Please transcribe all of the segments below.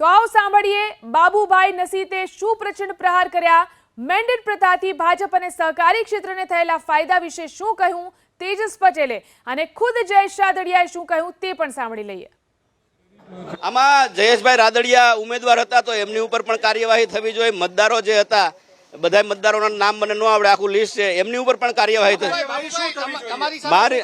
તો આવો સાંભળીએ બાબુભાઈ નસીતે શું પ્રચંડ પ્રહાર કર્યા? મેન્ડેટ પ્રથાથી ભાજપ અને સહકારી ક્ષેત્રને થયેલા ફાયદા વિશે શું કહ્યું? તેજસ પટેલે અને ખુદ જયેશ રાદડિયાએ શું કહ્યું તે પણ સાંભળી લઈએ. આમાં જયેશભાઈ રાદડિયા ઉમેદવાર હતા તો એમની ઉપર પણ કાર્યવાહી થવી જોઈએ. મતદારો જે હતા બધા મતદારોના નામ મને ન આવડે આખું લિસ્ટ છે. એમની ઉપર પણ કાર્યવાહી થઈ. મારી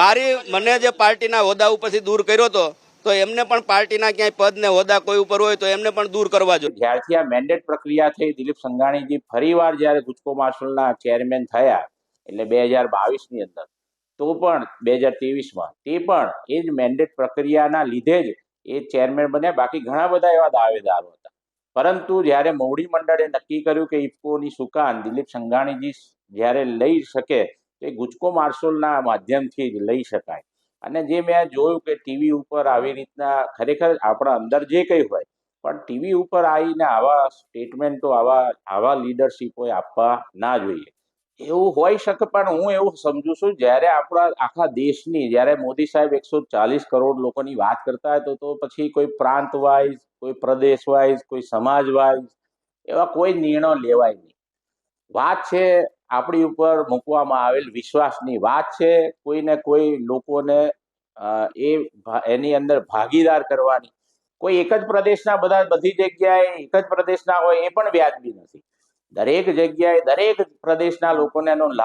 મારી મને જે પાર્ટીના હોદ્દા ઉપરથી દૂર કર્યો હતો તો એમને પણ પાર્ટીના ક્યાંય પદ ને હોદ્દા કોઈ ઉપર હોય તો એમને પણ દૂર કરવા જોઈએ. જ્યારથી આ મેન્ડેટ પ્રક્રિયા થઈ, દિલીપ સંઘાણીજી ફરીવાર જ્યારે ગુજકો માર્શલના ચેરમેન થયા, એટલે બે હજાર બાવીસની અંદર, તો પણ બે હજાર ત્રેવીસમાં, તે પણ એ જ મેન્ડેટ પ્રક્રિયાના લીધે જ એ ચેરમેન બન્યા. બાકી ઘણા બધા એવા દાવેદારો હતા. પરંતુ જ્યારે મોવડી મંડળે નક્કી કર્યું કે ઇફકોની સુકાન દિલીપ સંઘાણીજી જ્યારે લઈ શકે, તે ગુજકો માર્શોલના માધ્યમથી જ લઈ શકાય. અને જે મેં જોયું કે ટીવી ઉપર આવી રીતના ખરેખર આપણા અંદર જે કંઈ હોય, પણ ટીવી ઉપર આવીને આવા સ્ટેટમેન્ટો આવા આવા લીડરશીપો આપવા ના જોઈએ. એવું હોઈ શકે પણ હું એવું સમજુ છું, જ્યારે આપણા આખા દેશની, જ્યારે મોદી સાહેબ એકસો ચાલીસ કરોડ લોકોની વાત કરતા હોય તો પછી કોઈ પ્રાંત વાઇઝ કોઈ પ્રદેશ વાઇઝ કોઈ સમાજ વાઇઝ એવા કોઈ નિર્ણય લેવાય નહીં. વાત છે આપણી ઉપર મૂકવામાં આવેલ વિશ્વાસની વાત છે. કોઈને કોઈ લોકોને એ એની અંદર ભાગીદાર કરવાની. કોઈ એક જ પ્રદેશના બધા બધી જગ્યાએ એક જ પ્રદેશના હોય એ પણ વ્યાજબી નથી. દરેક જગ્યાએ દરેક પ્રદેશના લોકોને એનો લાભ